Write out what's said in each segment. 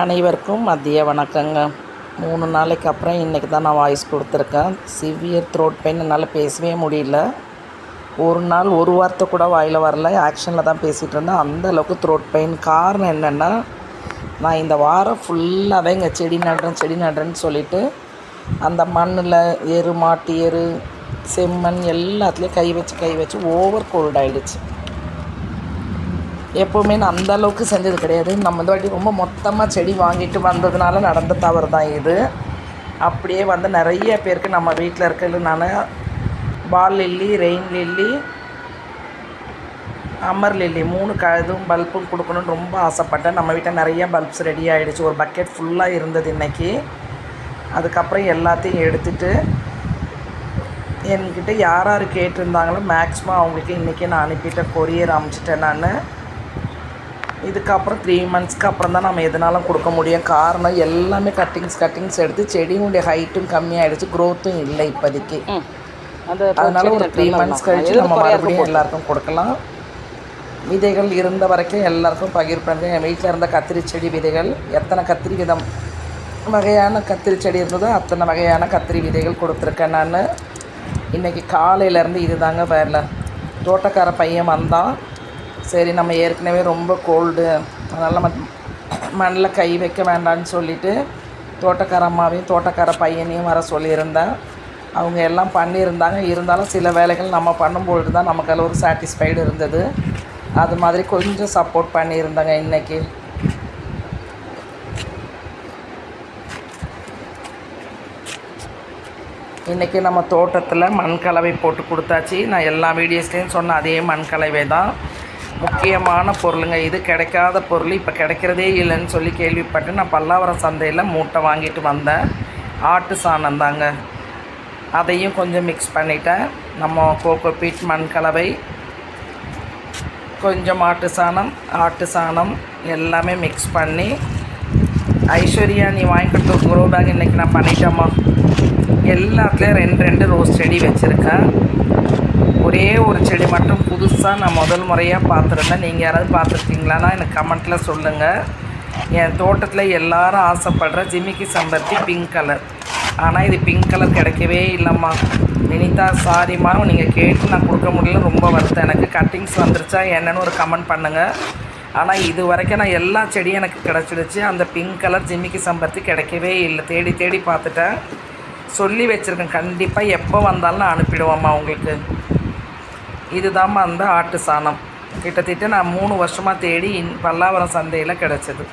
அனைவருக்கும் மதிய வணக்கங்க. மூணு நாளைக்கு அப்புறம் இன்றைக்கி தான் நான் வாய்ஸ் கொடுத்துருக்கேன். சிவியர் த்ரோட் பெயின் என்னால் பேசவே முடியல. ஒரு நாள் ஒரு வார்த்தை கூட வாயில் வரல. ஆக்ஷனில் தான் பேசிகிட்டு இருந்தேன். அந்த அளவுக்கு த்ரோட் பெயின் காரணம் என்னென்னா நான் இந்த வாரம் ஃபுல்லாகவே இங்கே செடி நடுறேன் செடி நடுறேன்னு சொல்லிவிட்டு அந்த மண்ணில் எரு மாட்டு எரு செம்மண் எல்லாத்துலேயும் கை வச்சு கை வச்சு ஓவர் கோல்ட் ஆகிடுச்சு எப்போவுமே நான் அந்த அளவுக்கு செஞ்சது கிடையாது. நம்ம இந்த வாட்டி ரொம்ப மொத்தமாக செடி வாங்கிட்டு வந்ததுனால நடந்த தவறு தான் இது. அப்படியே வந்து நிறைய பேருக்கு நம்ம வீட்டில் இருக்கிறது நான் ball lily rain lily amaryllis மூணு க இதுவும் பல்பும் கொடுக்கணும்னு ரொம்ப ஆசைப்பட்டேன். நம்ம வீட்டில் நிறைய பல்ப்ஸ் ரெடி ஆகிடுச்சு ஒரு பக்கெட் ஃபுல்லாக இருந்தது இன்றைக்கி அதுக்கப்புறம் எல்லாத்தையும் எடுத்துகிட்டு என்கிட்ட யார் யார் கேட்டிருந்தாங்களோ மேக்ஸிமம் அவங்களுக்கு இன்றைக்கி நான் அனுப்பிட்டேன் கொரியர் அனுப்பிச்சிட்டேன் நான். இதுக்கப்புறம் த்ரீ மந்த்ஸ்க்கு அப்புறம் தான் நம்ம எதுனாலும் கொடுக்க முடியும். காரணம் எல்லாமே கட்டிங்ஸ் கட்டிங்ஸ் எடுத்து செடியினுடைய ஹைட்டும் கம்மியாயிடுச்சு. க்ரோத்தும் இல்லை இப்போதைக்கு. அதனால ஒரு த்ரீ மந்த்ஸ் கழிச்சு நம்ம மறுபடியும் எல்லாருக்கும் கொடுக்கலாம். விதைகள் இருந்த வரைக்கும் எல்லாருக்கும் பகிர் பண்ணுங்க என் வீட்டில் இருந்த கத்திரி செடி விதைகள் எத்தனை கத்திரி விதம் வகையான கத்திரி செடி இருந்ததோ அத்தனை வகையான கத்திரி விதைகள் கொடுத்துருக்கேன் நான். இன்றைக்கி காலையிலேருந்து இது தாங்க வேலை. தோட்டக்கார பையன் வந்தான். சரி நம்ம ஏற்கனவே ரொம்ப கோல்டு அதனால் நம்ம மண்ணில் கை வைக்க வேண்டாம்னு சொல்லிவிட்டு தோட்டக்கார அம்மாவையும் தோட்டக்கார பையனையும் வர சொல்லியிருந்தேன். அவங்க எல்லாம் பண்ணியிருந்தாங்க. இருந்தாலும் சில வேலைகள் நம்ம பண்ணும்பொழுது தான் நமக்கு அதில் ஒரு சாட்டிஸ்ஃபைடு இருந்தது. அது மாதிரி கொஞ்சம் சப்போர்ட் பண்ணியிருந்தாங்க இன்றைக்கி இன்றைக்கி நம்ம தோட்டத்தில் மண் கலவை போட்டு கொடுத்தாச்சு. நான் எல்லா வீடியோஸ்லேயும் சொன்ன அதே மண் கலவை தான் முக்கியமான பொருளுங்க. இது கிடைக்காத பொருள். இப்போ கிடைக்கிறதே இல்லைன்னு சொல்லி கேள்விப்பட்டு நான் பல்லாவரம் சந்தையில் மூட்டை வாங்கிட்டு வந்தேன். ஆட்டு சாணம் தாங்க. அதையும் கொஞ்சம் மிக்ஸ் பண்ணிட்டேன். நம்ம கோகோ பீட் மண் கலவை கொஞ்சம் ஆட்டு சாணம் ஆட்டு சாணம் எல்லாமே மிக்ஸ் பண்ணி ஐஸ்வர்யா நீ வாங்கி கொடுத்த குரோ பேக் இன்றைக்கி நான் பண்ணிட்டேம்மா. எல்லாத்துலேயும் ரெண்டு ரெண்டு ரோஸ் செடி வச்சுருக்கேன். ஒரே ஒரு செடி மட்டும் புதுசாக நான் முதல் முறையாக பார்த்துருந்தேன். நீங்கள் யாராவது பார்த்துருக்கீங்களான்னா எனக்கு கமெண்ட்டில் சொல்லுங்கள் என் தோட்டத்தில் எல்லாரும் ஆசைப்படுற ஜிமிக்கி சம்பருத்தி பிங்க் கலர் ஆனால் இது பிங்க் கலர் கிடைக்கவே இல்லைம்மா. வினிதா சாரிம்மா நீங்கள் கேட்டு நான் கொடுக்க முடியல. ரொம்ப வருத்தம். எனக்கு கட்டிங்ஸ் வந்துருச்சா என்னென்னு ஒரு கமெண்ட் பண்ணுங்கள் ஆனால் இது வரைக்கும் நான் எல்லா செடியும் எனக்கு கிடச்சிடுச்சு. அந்த பிங்க் கலர் ஜிமிக்கி சம்பருத்தி கிடைக்கவே இல்லை. தேடி தேடி பார்த்துட்டேன். சொல்லி வச்சுருக்கேன். கண்டிப்பாக எப்போ வந்தாலும் நான் அனுப்பிடுவோம்மா உங்களுக்கு. இதுதாம்மா அந்த ஆட்டு சாணம். கிட்டத்தட்ட நான் மூணு வருஷமாக தேடி இன் பல்லாவரம் சந்தையில் கிடச்சிது.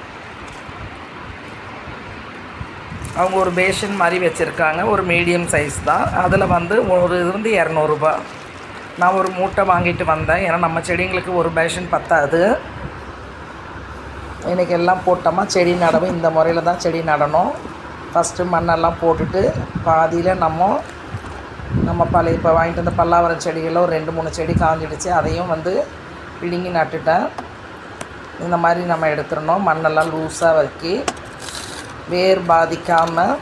அவங்க ஒரு பேஷன் மாதிரி வச்சுருக்காங்க. ஒரு மீடியம் சைஸ் தான். அதில் வந்து ஒரு இருந்து இரநூறுபா. நான் ஒரு மூட்டை வாங்கிட்டு வந்தேன். ஏன்னா நம்ம செடிங்களுக்கு ஒரு பேஷன் பத்தாது. இன்றைக்கி எல்லாம் போட்டோமா? செடி நடவும் இந்த முறையில் தான் செடி நடணும். ஃபஸ்ட்டு மண்ணெல்லாம் போட்டுட்டு பாதியில் நம்ம நம்ம பழைய இப்போ வாங்கிட்டு வந்த பல்லாவரம் செடிகளில் ஒரு ரெண்டு மூணு செடி காஞ்சிடுச்சு. அதையும் வந்து பிடுங்கி நட்டுட்டேன். இந்த மாதிரி நம்ம எடுத்துடணும். மண்ணெல்லாம் லூஸாக வைக்கி வேர் பாதிக்காமல்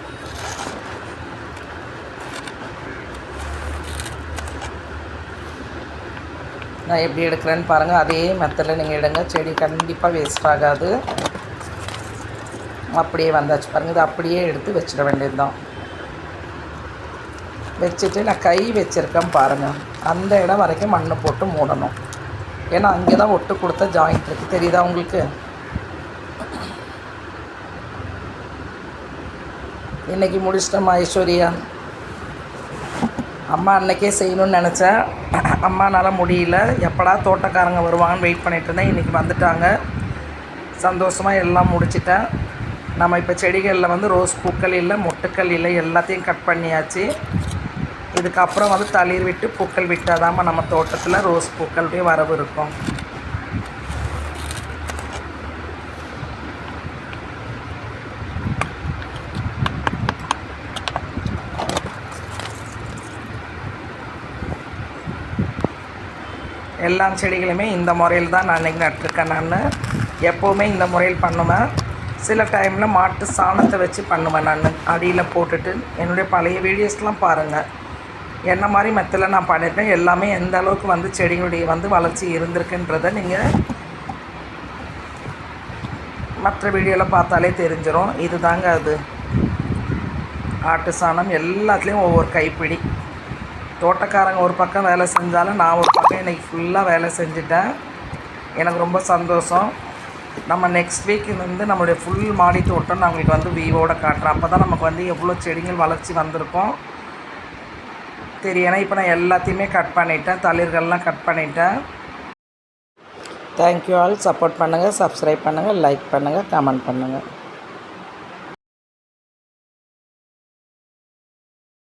நான் எப்படி எடுக்கிறேன்னு பாருங்கள் அதே மெத்தடில் நீங்கள் எடுங்க. செடி கண்டிப்பாக வேஸ்ட் ஆகாது. அப்படியே வந்தாச்சு பாருங்கள் இது அப்படியே எடுத்து வச்சிட வேண்டியது தான் வச்சுட்டு நான் கை வச்சுருக்கேன் பாருங்கள் அந்த இடம் வரைக்கும் மண் போட்டு மூடணும் ஏன்னா அங்கே தான் ஒட்டு கொடுத்த ஜாயிண்ட் இருக்குது தெரியுதா உங்களுக்கு இன்றைக்கி முடிச்சிட்டோம் ஐஸ்வர்யா அம்மா அன்னைக்கே செய்யணும்னு நினச்சேன் அம்மானால் முடியல எப்படா தோட்டக்காரங்க வருவாங்கன்னு வெயிட் பண்ணிட்டு இருந்தேன் இன்றைக்கி வந்துட்டாங்க சந்தோஷமாக எல்லாம் முடிச்சிட்டேன் நம்ம இப்போ செடிகளில் வந்து ரோஸ் பூக்கள் இல்லை மொட்டுக்கள் இல்லை எல்லாத்தையும் கட் பண்ணியாச்சு இதுக்கப்புறம் வந்து தளிர் விட்டு பூக்கள் விட்டால் விட்டாதாம்மா நம்ம தோட்டத்தில் ரோஸ் பூக்களுடைய வரவு இருக்கும். எல்லா செடிகளுமே இந்த முறையில் தான் நான் இன்றைக்கி நட்டிருக்கேன் நான். எப்போவுமே இந்த முறையில் பண்ணுவேன். சில டைமில் மாட்டு சாணத்தை வச்சு பண்ணுவேன் நான். அடியில் போட்டுட்டு என்னுடைய பழைய வீடியோஸ்லாம் பாருங்கள் என்ன மாதிரி மெத்தில் நான் பண்ணியிருக்கேன்? எல்லாமே எந்த அளவுக்கு வந்து செடிகளுடைய வந்து வளர்ச்சி இருந்திருக்குன்றதை நீங்கள் மற்ற வீடியோவில் பார்த்தாலே தெரிஞ்சிடும் இது தாங்க அது. ஆட்டு சாணம் எல்லாத்துலேயும் ஒவ்வொரு கைப்பிடி. தோட்டக்காரங்க ஒரு பக்கம் வேலை செஞ்சாலும் நான் ஒரு பக்கம் இன்றைக்கி ஃபுல்லாக வேலை செஞ்சுட்டேன். எனக்கு ரொம்ப சந்தோஷம். நம்ம நெக்ஸ்ட் வீக் வந்து நம்மளுடைய ஃபுல் மாடி தோட்டம் நான் உங்களுக்கு வந்து விவோட காட்டுறேன். அப்போ தான் நமக்கு வந்து எவ்வளோ செடிகள் வளர்ச்சி வந்திருக்கும். தெரியும். ஏன்னா இப்போ நான் எல்லாத்தையுமே கட் பண்ணிட்டேன். தளிர்கள்லாம் கட் பண்ணிட்டேன். தேங்க்யூ ஆல் சப்போர்ட் பண்ணுங்கள் சப்ஸ்கிரைப் பண்ணுங்கள் லைக் பண்ணுங்கள் கமெண்ட் பண்ணுங்கள்